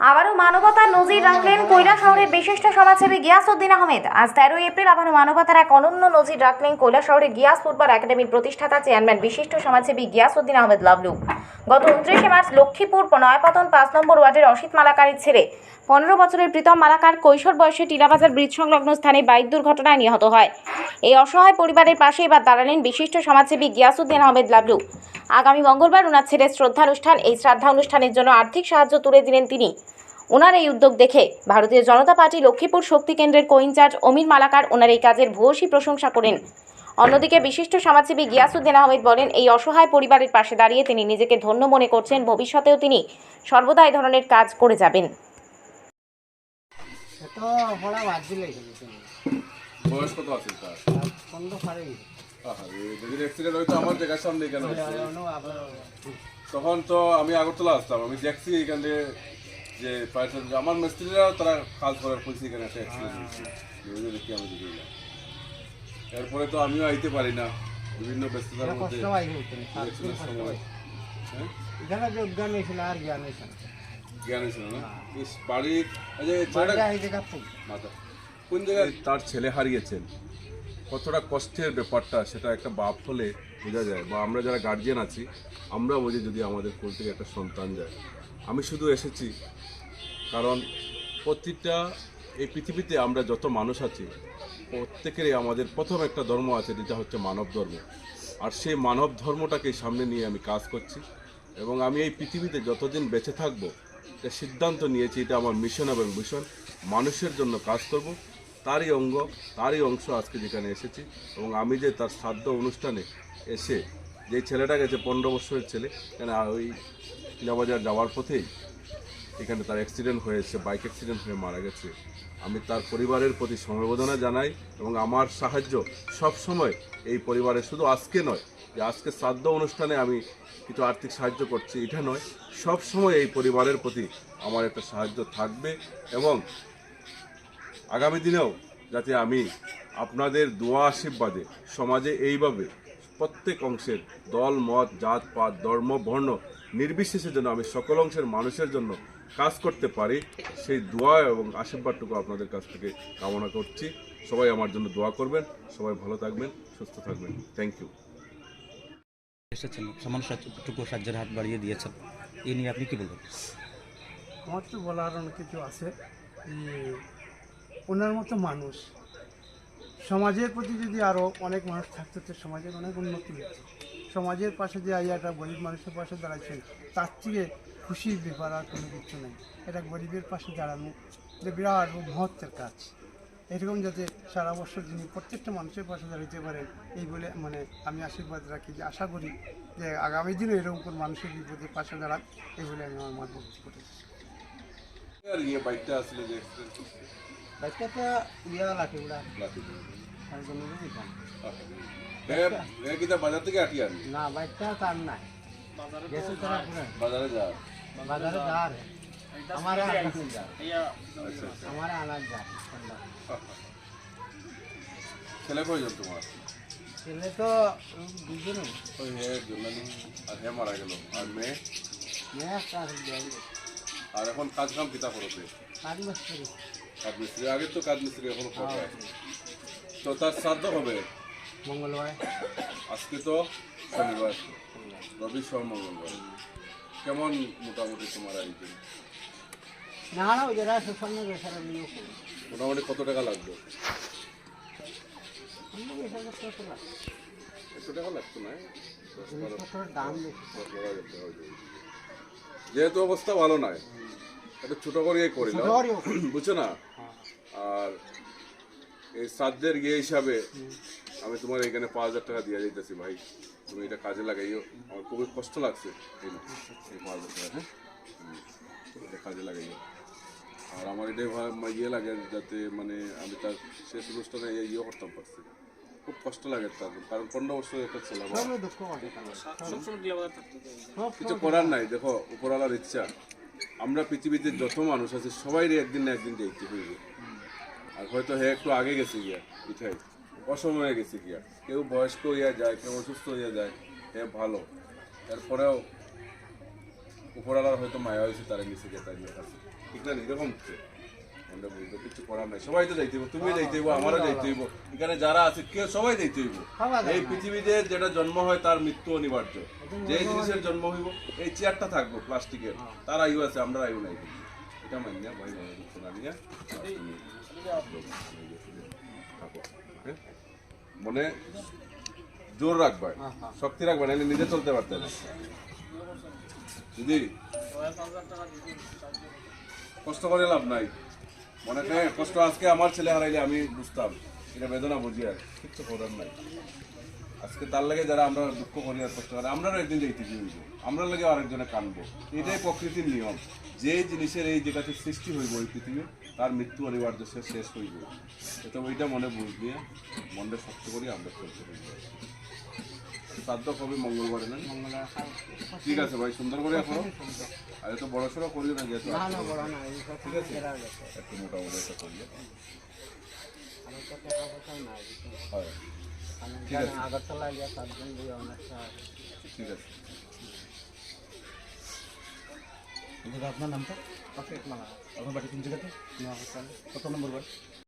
আবারও মানবতার নজির রাখলেন কৈলা শহরের বিশিষ্ট সমাজসেবী গিয়াসউদ্দিন আহমেদ। আজ তেরোই এপ্রিল আবারও মানবতার এক অনন্য নজির রাখলেন কৈলা শহরের গিয়াস ফুটবল একাডেমির প্রতিষ্ঠাতা, চেয়ারম্যান, বিশিষ্ট সমাজসেবী গিয়াসউদ্দিন আহমেদ লাভলু গত উনত্রিশে মার্চ লক্ষ্মীপুর নয়াপতন পাঁচ নম্বর ওয়ার্ডের অসিত মালাকারের ছেলে। পনেরো বছরের প্রীতম মালাকার কৈশোর বয়সে টিলাবাজার ব্রিজ সংলগ্ন স্থানে বাইক দুর্ঘটনায় নিহত হয়। এই অসহায় পরিবারের পাশে এবার দাঁড়ালেন বিশিষ্ট সমাজসেবী গিয়াসউদ্দিন আহমেদ লাভলু আগামী মঙ্গলবার ওনার ছেলের শ্রদ্ধানুষ্ঠান এই শ্রদ্ধা অনুষ্ঠানের জন্য আর্থিক সাহায্য তুলে দিলেন তিনি। ওনার এই উদ্যোগ দেখে ভারতীয় জনতা পার্টি লক্ষ্মীপুর শক্তি কেন্দ্রের কোইনচার্জ অমির মালাকার ওনার এই কাজের ভূয়সী প্রশংসা করেন। অন্যদিকে বিশিষ্ট সমাজসেবী গিয়াসুদ্দিন আহমেদ বলেন এই অসহায় পরিবারের পাশে দাঁড়িয়ে তিনি নিজেকে ধন্য মনে করছেন ভবিষ্যতেও তিনি সর্বদা এই ধরনের কাজ করে যাবেন। বয়স কত আছে তার? অ্যাক্সিডেন্ট হয়তো আমার জায়গার সামনে কেন তখন তো আমি আগরতলা আসতাম আমি দেখছি এখানে যে আমার মিস্ত্রিরা তারা কাজ করার খুঁজছি এখানে একটা অ্যাক্সিডেন্ট হয়েছে। দেখি আমি দেখি না এরপরে তো আমিও আইতে পারি না। বিভিন্ন ব্যস্ততার মধ্যে হ্যাঁ তার ছেলে হারিয়েছেন। কতটা কষ্টের ব্যাপারটা সেটা একটা বাপ হলে বোঝা যায় বা আমরা যারা গার্জিয়ান আছি, আমরা বুঝি যদি আমাদের কোল থেকে একটা সন্তান যায়। আমি শুধু এসেছি কারণ প্রতিটা এই পৃথিবীতে আমরা যত মানুষ আছি, প্রত্যেকেরই আমাদের প্রথম একটা ধর্ম আছে যেটা হচ্ছে মানব ধর্ম। আর সেই মানব ধর্মটাকে সামনে নিয়ে আমি কাজ করছি এবং আমি এই পৃথিবীতে যতদিন বেঁচে থাকব সিদ্ধান্ত নিয়েছি এটা আমার মিশন এবং মিশন মানুষের জন্য কাজ করব তারই অঙ্গ, তারই অংশ আজকে যেখানে এসেছি এবং আমি যে তার শ্রাদ্ধ অনুষ্ঠানে এসে যে ছেলেটা গেছে, পনেরো বছরের ছেলে, কেন ওই কিলাবাজার যাওয়ার পথেই এখানে তার অ্যাক্সিডেন্ট হয়েছে বাইক অ্যাক্সিডেন্ট হয়ে মারা গেছে। আমি তার পরিবারের প্রতি সমবেদনা জানাই এবং আমার সাহায্য সব সময় এই পরিবারে শুধু আজকে নয়, যে আজকে শ্রাদ্ধ অনুষ্ঠানে আমি কিছু আর্থিক সাহায্য করছি, এটা নয়, সব সময় এই পরিবারের প্রতি আমার একটা সাহায্য থাকবে এবং আগামী দিনেও যাতে আমি আপনাদের দোয়া আশীর্বাদে সমাজে এইভাবে প্রত্যেক অংশের দল মত জাত পাত ধর্ম বর্ণ নির্বিশেষে যেন আমি সকল অংশের মানুষের জন্য কাজ করতে পারি সেই দোয়া এবং আশীর্বাদটুকু আপনাদের কাছ থেকে কামনা করছি। সবাই আমার জন্য দোয়া করবেন সবাই ভালো থাকবেন সুস্থ থাকবেন। থ্যাংক ইউ এসেছেন সামান্য সাহায্যটুকু সাহায্যের হাত বাড়িয়ে দিয়েছেন। এই নিয়ে আপনি কি বলবেন? আমার তো বলার অনেক কিছু আছে। ওনার মতো মানুষ। সমাজের প্রতি যদি আরও অনেক মানুষ থাকতো তো সমাজের অনেক উন্নতি হতো সমাজের পাশে যে আইয়াটা গরিব মানুষের পাশে দাঁড়াচ্ছেন তার থেকে খুশির ব্যাপার আর কোনো কিছু নেই। এটা গরিবের পাশে দাঁড়ানো, এটা বিরাট মহত্বের কাজ। এরকম যাতে সারা বছর যিনি প্রত্যেকটা মানুষের পাশে দাঁড়াতে পারেন, এই বলে মানে আমি আশীর্বাদ রাখি যে আশা করি যে আগামী দিনে এরকম কোন মানুষের বিপদে পাশে দাঁড়ান এই বলে আমি আমার মত করেছি আর ইয়ে বাইকটা আসলে যে করছে, ইয়া লাগে ওরা লাঠি। আর না। এ- এ বাজার থেকে আটি আনি না বাইকটা তার নাই গেছে তারা বাজারে যা বাজারে যা আমারে আনাজ যা আমারে আনাজ যা ছেলে কয়জন তোমার ছেলে তো দুজনে ওই হে আর হে মারা গেল আর মেয়ে মেয়ে কাজ আর এখন কাজ কাম কিতা করতে কাজ মাস করি কাজ মিস্ত্রি আগে তো কাজ মিস্ত্রি এখনও করবে তো তার শ্রাদ্ধ হবে? মঙ্গলবার। আজকে তো শনিবার। রবি সোম মঙ্গলবার। কেমন মোটামুটি তোমার মোটামুটি কত টাকা লাগবে? একশো টাকা লাগতো না টাকা যেহেতু অবস্থা ভালো নয় একটু ছোট করে ছোটরিও বুঝছ না? আর এই শ্রাদ্ধের ইয়ে হিসাবে আমি তোমার এখানে পাঁচ হাজার টাকা দিয়ে যাইতেছি ভাই। তুমি এটা কাজে লাগাইও। আমার খুবই কষ্ট লাগছে। এই পাঁচ হাজার টাকা হ্যাঁ? এটা কাজে লাগাইও। আর আমার এটাই ইয়ে লাগে যাতে মানে আমি তার শেষ অনুষ্ঠানে ইয়ে ইয়ে করতাম পারছি। খুব কষ্ট লাগে তার কারণ পনেরো বছর একটা ছেলে করে কিছু করার নাই দেখো উপরওয়ালার ইচ্ছা। আমরা পৃথিবীতে যত মানুষ আছে সবাই একদিন না একদিন দেখতে হইবে। আর হয়তো হে একটু আগে গেছে গিয়া পিঠাই অসময়ে গেছে গিয়া। কেউ বয়স্ক হইয়া যায়, কেউ অসুস্থ হইয়া যায়, হে ভালো। এরপরেও উপরালার হয়তো মায়া হয়েছে, তারা গেছে গিয়ে তাই নিয়ে ঠিক না এরকম আমরা কিছু করার নাই। সবাই তো যাইতে হইব তুমি যাইতে হইব আমারও যাইতে হইব। এখানে যারা আছে কেউ সবাই যাইতে হইব। এই পৃথিবীতে যেটা জন্ম হয় তার মৃত্যু অনিবার্য। যে জিনিসের জন্ম হইব এই চেয়ারটা থাকব প্লাস্টিকের। তার আয়ু আছে আমরা আয়ু নাই। এটা মান্য ভাই ভাই শোনা নিয়ে থাকো হ্যাঁ? মনে জোর রাখবা। শক্তি রাখবা নাহলে নিজে চলতে পারতে না। দিদি? কষ্ট করে লাভ নাই। মনে হয় কষ্ট আজকে আমার ছেলে হারাইলে আমি বুঝতাম। এটা বেদনা বুঝি আর, কিচ্ছু করার নাই। আজকে তার লাগে যারা আমরা দুঃখ করি আর কষ্ট করি আমরাও একদিন যাইতে হইব আমরা লাগে আরেকজনে কানবো। এটাই প্রকৃতির নিয়ম। যে জিনিসের এই যেটাতে সৃষ্টি হইব এই পৃথিবী তার মৃত্যু অনিবার্য সে শেষ হইব। তো ওইটা মনে বুঝ দিয়ে মনটা শক্ত করি আমরা চলতে শ্রাদ্ধ কবে মঙ্গলবারে না? ঠিক আছে ভাই সুন্দর করে করো। আর এত বড় সড়ো করিও না যেহেতু ঠিক আছে? একটু মোটামুটি একটা করিও। তো টাকা হয়। আমি ঠিক আছে। ঠিক আছে। আপনার নামটা? আপনার বাড়ি কোন জায়গাতে? কত নম্বর বাড়ি?